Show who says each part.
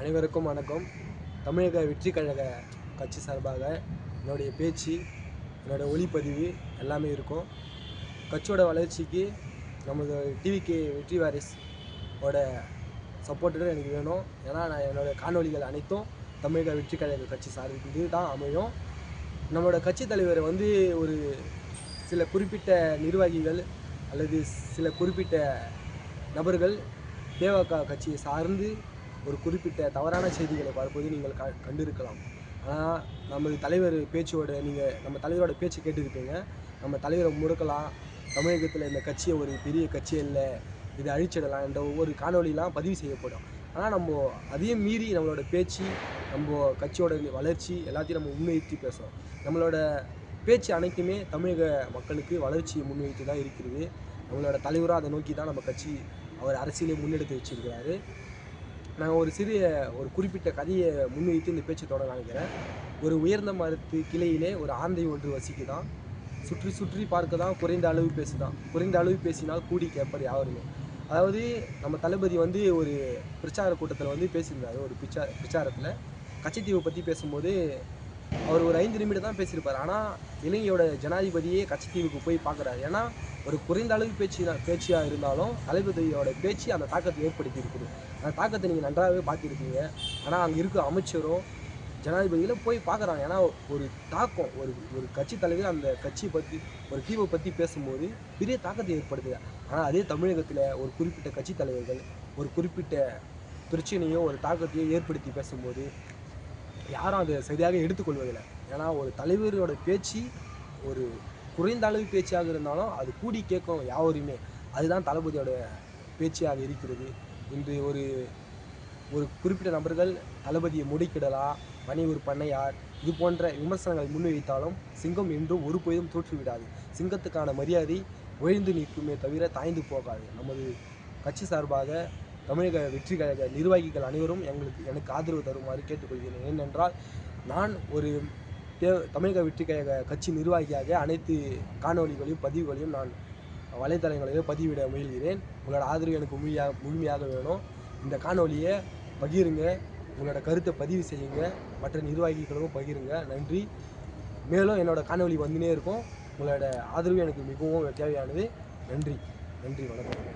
Speaker 1: அனைவருக்கும் வணக்கம். தமிழக வெற்றி கழக கட்சி சார்பாக என்னுடைய பேச்சு என்னோட ஒளிப்பதிவு எல்லாமே இருக்கும். கட்சியோட வளர்ச்சிக்கு நமது டிவிகே வெற்றி வாரிஸ் ஓட சப்போர்ட்டு எனக்கு வேணும். ஏன்னா நான் என்னோடய காணொளிகள் அனைத்தும் தமிழக வெற்றி கழக கட்சி சார்ந்து தான் அமையும். நம்மளோட கட்சி தலைவர் வந்து ஒரு சில குறிப்பிட்ட நிர்வாகிகள் அல்லது சில குறிப்பிட்ட நபர்கள் தேவக கட்சியை சார்ந்து ஒரு குறிப்பிட்ட தவறான செய்திகளை பார்ப்பது நீங்கள் க கண்டிருக்கலாம். ஆனால் நமது தலைவர் பேச்சோட நீங்கள் நம்ம தலைவரோட பேச்சு கேட்டிருப்பீங்க. நம்ம தலைவரை முடக்கலாம் தமிழகத்தில் இந்த கட்சியை ஒரு பெரிய கட்சி இல்லை இதை அழிச்சிடலாம் என்ற ஒவ்வொரு காணொளிலாம் பதிவு செய்யப்படும். ஆனால் நம்ம அதையும் மீறி நம்மளோட பேச்சு நம்ம கட்சியோட வளர்ச்சி எல்லாத்தையும் நம்ம முன்னிறுத்தி பேசுகிறோம் நம்மளோட பேச்சு அனைத்துமே தமிழக மக்களுக்கு வளர்ச்சியை முன்வைத்து தான் இருக்கிறது. நம்மளோட தலைவராக அதை நோக்கி தான் நம்ம கட்சி அவர் அரசியலை முன்னெடுத்து வச்சிருக்கிறாரு. நான் ஒரு சிறிய ஒரு குறிப்பிட்ட கதையை முன்வைத்து இந்த பேச்சு தொடங்க நினைக்கிறேன். ஒரு உயர்ந்த மரத்து கிளையிலே ஒரு ஆந்தை ஒன்று வசிக்குதான் சுற்றி சுற்றி பார்க்க தான் குறைந்த அளவு பேசுதான் குறைந்த அளவு பேசினால் கூடி கேட்பது யாருமே. அதாவது நம்ம தளபதி வந்து ஒரு பிரச்சார கூட்டத்தில் வந்து பேசியிருந்தாரு ஒரு பிரச்சார பிரச்சாரத்தில். கச்சத்தீவை பற்றி பேசும்போது அவர் ஒரு ஐந்து நிமிடம் தான் பேசியிருப்பார். ஆனால் இலங்கையோட ஜனாதிபதியே கச்சத்தீவுக்கு போய் பார்க்குறாரு. ஏன்னா ஒரு குறைந்த அளவு பேச்சு பேச்சியாக இருந்தாலும் தளபதியோட பேச்சு அந்த தாக்கத்தை ஏற்படுத்தி இருக்குது. அந்த தாக்கத்தை நீங்கள் நன்றாகவே பார்த்துருக்கீங்க. ஆனால் அங்கே இருக்க அமைச்சரும் ஜனாதிபதியில் போய் பார்க்குறாங்க. ஏன்னா ஒரு தாக்கம் ஒரு ஒரு கட்சி தலைவர் அந்த கட்சியை பற்றி ஒரு தீவை பற்றி பேசும்போது பெரிய தாக்கத்தை ஏற்படுத்துது. ஆனால் அதே தமிழகத்தில் ஒரு குறிப்பிட்ட கட்சி தலைவர்கள் ஒரு குறிப்பிட்ட பிரச்சனையோ ஒரு தாக்கத்தையோ ஏற்படுத்தி பேசும்போது யாரும் அதை சரியாக எடுத்துக்கொள்வதில்லை. ஏன்னா ஒரு தலைவரோட பேச்சு ஒரு குறைந்த அளவு பேச்சாக இருந்தாலும் அது கூடி கேட்கும் யாவரையுமே அதுதான் தளபதியோட பேச்சாக இருக்கிறது. இன்று ஒரு ஒரு குறிப்பிட்ட நபர்கள் தளபதியை முடிக்கிடலா பனி ஒரு பண்ணையார் இது போன்ற விமர்சனங்களை முன்வைத்தாலும் சிங்கம் என்றும் ஒரு பொழுதும் தோற்றுவிடாது. சிங்கத்துக்கான மரியாதை உயர்ந்து நிற்குமே தவிர தாய்ந்து போகாது. நமது கட்சி சார்பாக தமிழக வெற்றி கழக நிர்வாகிகள் அனைவரும் எங்களுக்கு எனக்கு ஆதரவு தருமாறு கேட்டுக்கொள்கிறேன். ஏனென்றால் நான் ஒரு தே தமிழக வெற்றி கழக கட்சி நிர்வாகியாக அனைத்து காணொளிகளையும் பதிவுகளையும் நான் வலைத்தளங்களிலே பதிவிட முயல்கிறேன். உங்களோட ஆதரவு எனக்கு முழுமையாக முழுமையாக வேணும். இந்த காணொளியை பகிருங்க. உங்களோட கருத்தை பதிவு செய்யுங்க. மற்ற நிர்வாகிகளும் பகிருங்க. நன்றி. மேலும் என்னோட காணொலி வந்துனே இருக்கும். உங்களோட ஆதரவு எனக்கு மிகவும் தேவையானது. நன்றி. நன்றி வணக்கம்.